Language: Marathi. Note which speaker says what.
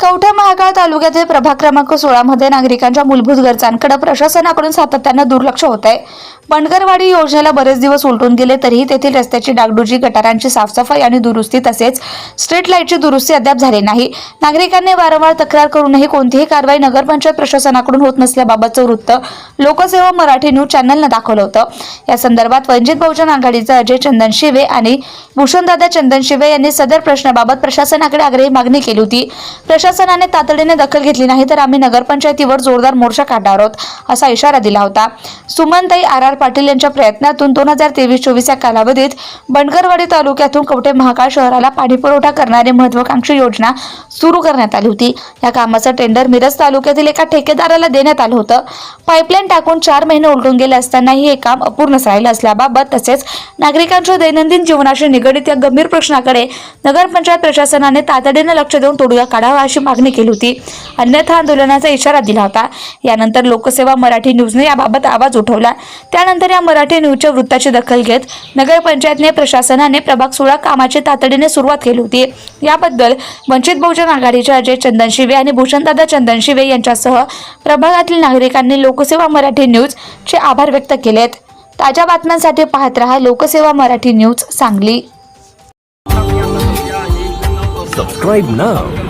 Speaker 1: कवठे महाकाळ तालुक्यातील प्रभाग क्रमांक सोळा मध्ये नागरिकांच्या मूलभूत गरजांकडे प्रशासनाकडून सातत्यानं दुर्लक्ष होत आहे. बनगरवाडी योजनेला बरेच दिवस उलटून गेले तरीही तेथील रस्त्याची डागडुजी गटारांची साफसफाई आणि दुरुस्ती तसेच स्ट्रीट लाईटची दुरुस्ती अद्याप झाली नाही. नागरिकांनी वारंवार तक्रार करूनही कोणतीही कारवाई नगरपंचायत प्रशासनाकडून होत नसल्याबाबतचं वृत्त लोकसेवा मराठी न्यूज चॅनलनं दाखवलं होतं. या संदर्भात वंचित बहुजन आघाडीचे अजय चंदन शिवे आणि भूषणदादा चंदन शिवे यांनी सदर प्रश्नाबाबत प्रशासनाकडे आग्रही मागणी केली होती. प्रशासनाने तातडीने दखल घेतली नाही तर आम्ही नगरपंचायतीवर जोरदार मोर्चा काढणार आहोत असा इशारा दिला होता. सुमनताई आर आर पाटील यांच्या प्रयत्नातून दोन हजार तेवीस चोवीस या कालावधीत बनगरवाडी तालुक्यातून कवठे महाकाळ शहराला पाणीपुरवठा करणारी महत्वाकांक्षी योजना सुरू करण्यात आली होती. या कामाचं टेंडर मिरज तालुक्यातील एका ठेकेदाराला देण्यात आलं होतं. पाईपलाईन टाकून चार महिने उलटून गेले असतानाही हे काम अपूर्णच राहिलं असल्याबाबत तसेच नागरिकांच्या दैनंदिन जीवनाशी निगडीत या गंभीर प्रश्नाकडे नगरपंचायत प्रशासनाने तातडीने लक्ष देऊन तोडगा काढावा अशी मागणी केली होती. अन्यथा आंदोलनाचा इशारा दिला होता. यानंतर लोकसेवा मराठी न्यूजने याबाबत आवाज उठवला. त्यानंतर या मराठी न्यूजच्या वृत्ताची दखल घेत नगरपंचायतने प्रशासनाने प्रभाग सोळा कामाची तातडीने सुरुवात केली होती. याबद्दल वंचित बहुजन आघाडीचे अजय चंदन शिवे आणि भूषणदादा चंदन शिवे यांच्यासह प्रभागातील नागरिकांनी लोकसेवा मराठी न्यूजचे आभार व्यक्त केलेत. ताज्या बातम्यांसाठी पाहत रहा Lokseva Marathi news Sangli.
Speaker 2: Subscribe now.